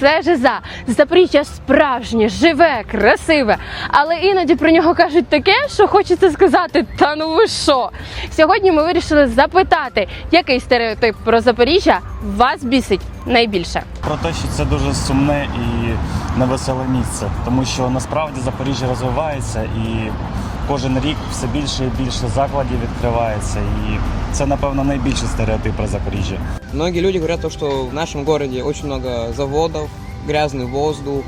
це Жиза. Запоріжжя справжнє, живе, красиве. Але іноді про нього кажуть таке, що хочеться сказати: та ну ви що? Сьогодні ми вирішили запитати, який стереотип про Запоріжжя вас бісить найбільше. Про те, що це дуже сумне і невеселе місце, тому що насправді Запоріжжя розвивається і кожен рік все більше і більше закладів відкривається. І це, напевно, найбільший стереотип про Запоріжжя. Многие люди говорят, что в нашем городе очень много заводов, грязный воздух,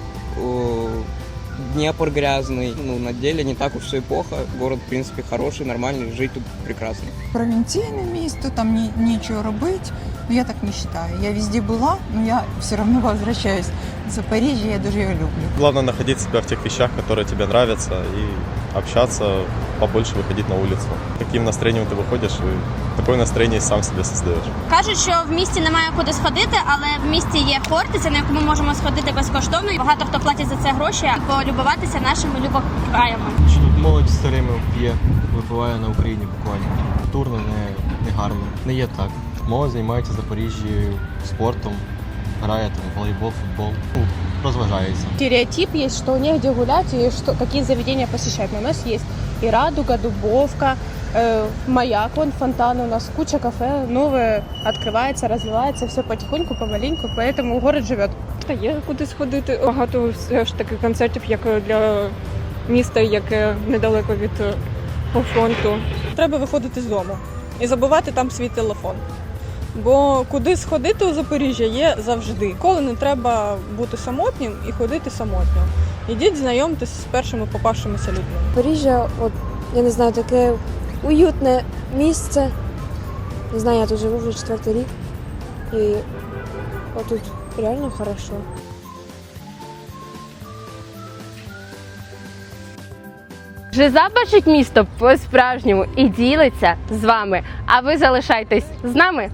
Днепр грязный. Ну, на деле не так уж все и плохо. Город, в принципе, хороший, нормальный, жить тут прекрасно. провинційне місто, там ні, нічого робити. Ну, я так не вважаю. Я везде була, но я все равно возвращаюсь в Запоріжжя, я дуже його люблю. Главное находить себя в тех вещах, которые тебе нравятся, и общаться, побольше выходить на улицу. Каким настроением ты выходишь, и такое настроение и сам себе создаешь. Кажуть, що в місті немає куди сходити, але в місті є фортеця, на яку ми можемо сходити безкоштовно. І багато хто платить за це гроші, і полюбуватися нашими любокраями. що тут молодь старими п'є, випиває на Україні буквально. Культурно не, не гарно. Не є так. Молодь займається в Запоріжжі спортом, грає там волейбол, футбол. Ну, розважається. стереотип есть, что негде гулять и что, какие заведения посещать. Но у нас есть и Радуга, Дубовка, э, Маяк, вон фонтан, у нас куча кафе, новое открывается, развивается, все потихоньку, помаленьку, поэтому город живет. Та є куди сходити. Багато все ж таки концертів, як для міста, яке недалеко від е, по фронту. треба виходити з дому і забувати там свій телефон. Бо куди сходити у Запоріжжя є завжди. Коли не треба бути самотнім і ходити самотньо. Ідіть знайомтесь з першими попавшимися людьми. Запоріжжя, от, я не знаю, таке уютне місце. Не знаю, я тут живу вже четвертий рік. І отут реально хорошо. Жиза бачить місто по-справжньому і ділиться з вами. А ви залишайтесь з нами.